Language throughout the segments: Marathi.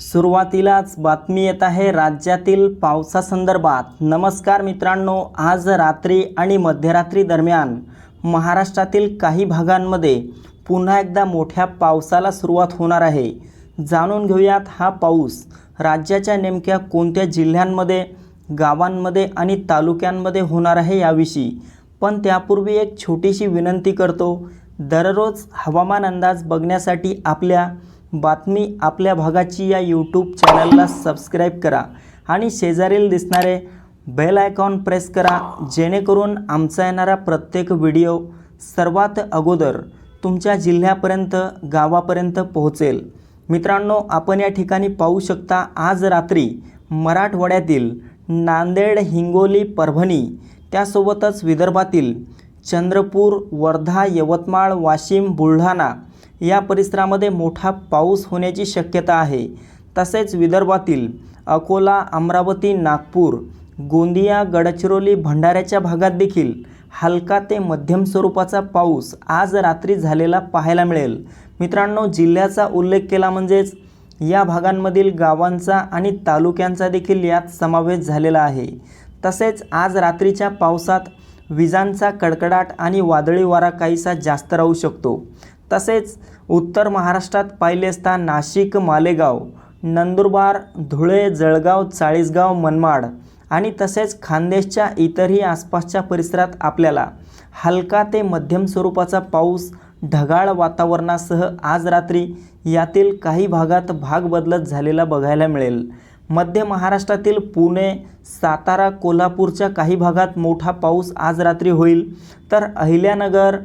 सुरुवातीलाच बातमी येत आहे राज्यातील पावसासंदर्भात. नमस्कार मित्रांनो आज रात्री आणि मध्यरात्री दरम्यान महाराष्ट्रातील काही भागांमध्ये पुन्हा एकदा मोठ्या पावसाला सुरुवात होणार आहे. जाणून घेऊयात हा पाऊस राज्याच्या नेमक्या कोणत्या जिल्ह्यांमध्ये गावांमध्ये आणि तालुक्यांमध्ये होणार आहे याविषयी. पण त्यापूर्वी एक छोटीशी विनंती करतो. दररोज हवामान अंदाज बघण्यासाठी आपल्या बातमी आपल्या भागाची या यूट्यूब चॅनलला सबस्क्राईब करा आणि शेजारील दिसणारे बेल आयकॉन प्रेस करा जेणेकरून आमचा येणारा प्रत्येक व्हिडिओ सर्वात अगोदर तुमच्या जिल्ह्यापर्यंत गावापर्यंत पोहोचेल. मित्रांनो आपण या ठिकाणी पाहू शकता आज रात्री मराठवाड्यातील नांदेड हिंगोली परभणी त्यासोबतच विदर्भातील चंद्रपूर वर्धा यवतमाळ वाशिम बुलढाणा या परिसरामध्ये मोठा पाऊस होण्याची शक्यता आहे. तसेच विदर्भातील अकोला अमरावती नागपूर गोंदिया गडचिरोली भंडाऱ्याच्या भागात देखील हलका ते मध्यम स्वरूपाचा पाऊस आज रात्री झालेला पाहायला मिळेल. मित्रांनो जिल्ह्याचा उल्लेख केला म्हणजेच या भागांमधील गावांचा आणि तालुक्यांचा देखील यात समावेश झालेला आहे. तसेच आज रात्रीच्या पावसात विजांचा कडकडाट आणि वादळी वारा काहीसा जास्त राहू शकतो. तसेच उत्तर महाराष्ट्रात पाहिले असता नाशिक मालेगाव नंदुरबार धुळे जळगाव चाळीसगाव मनमाड आणि तसेच खानदेशच्या इतरही आसपासच्या परिसरात आपल्याला हलका ते मध्यम स्वरूपाचा पाऊस ढगाळ वातावरणासह आज रात्री यातील काही भागात भाग बदलत झालेला बघायला मिळेल. मध्य महाराष्ट्रातील पुणे सातारा कोल्हापूरच्या काही भागात मोठा पाऊस आज रात्री होईल. तर अहिल्यानगर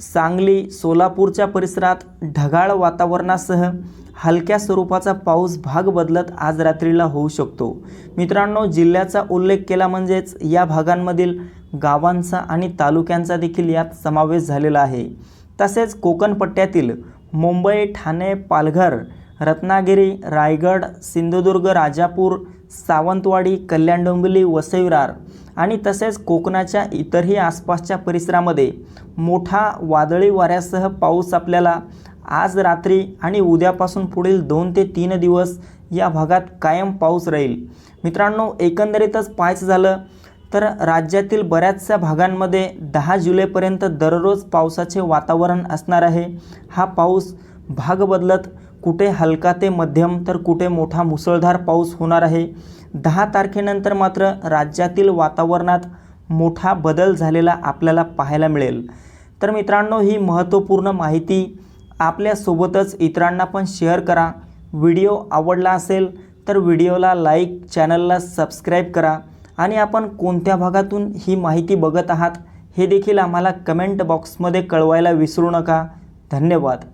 सांगली सोलापूरच्या परिसरात ढगाळ वातावरणासह हलक्या स्वरूपाचा पाऊस भाग बदलत आज रात्रीला होऊ शकतो. मित्रांनो जिल्ह्याचा उल्लेख केला म्हणजेच या भागांमधील गावांचा आणि तालुक्यांचा देखील यात समावेश झालेला आहे. तसेच कोकणपट्ट्यातील मुंबई ठाणे पालघर रत्नागिरी रायगड सिंधुदुर्ग राजापूर सावंतवाडी कल्याण डोंबिवली वसईविरार आणि तसेच कोकणाच्या इतरही आसपासच्या परिसरामध्ये मोठा वादळी वाऱ्यासह पाऊस आपल्याला आज रात्री आणि उद्यापासून पुढील दोन ते तीन दिवस या भागात कायम पाऊस राहील. मित्रांनो एकंदरीतच पाहायचं झालं तर राज्यातील बऱ्याचशा भागांमध्ये दहा जुलैपर्यंत दररोज पावसाचे वातावरण असणार आहे. हा पाऊस भाग बदलत कुठे हलका ते मध्यम तर कुठे मोठा मुसळधार पाऊस होणार आहे. दहा तारखेनंतर मात्र राज्यातील वातावरणात मोठा बदल झालेला आपल्याला पाहायला मिळेल. तर मित्रांनो ही महत्त्वपूर्ण माहिती आपल्यासोबतच इतरांना पण शेअर करा. व्हिडिओ आवडला असेल तर व्हिडिओला लाईक चॅनलला सबस्क्राईब करा आणि आपण कोणत्या भागातून ही माहिती बघत आहात हे देखील आम्हाला कमेंट बॉक्समध्ये कळवायला विसरू नका. धन्यवाद.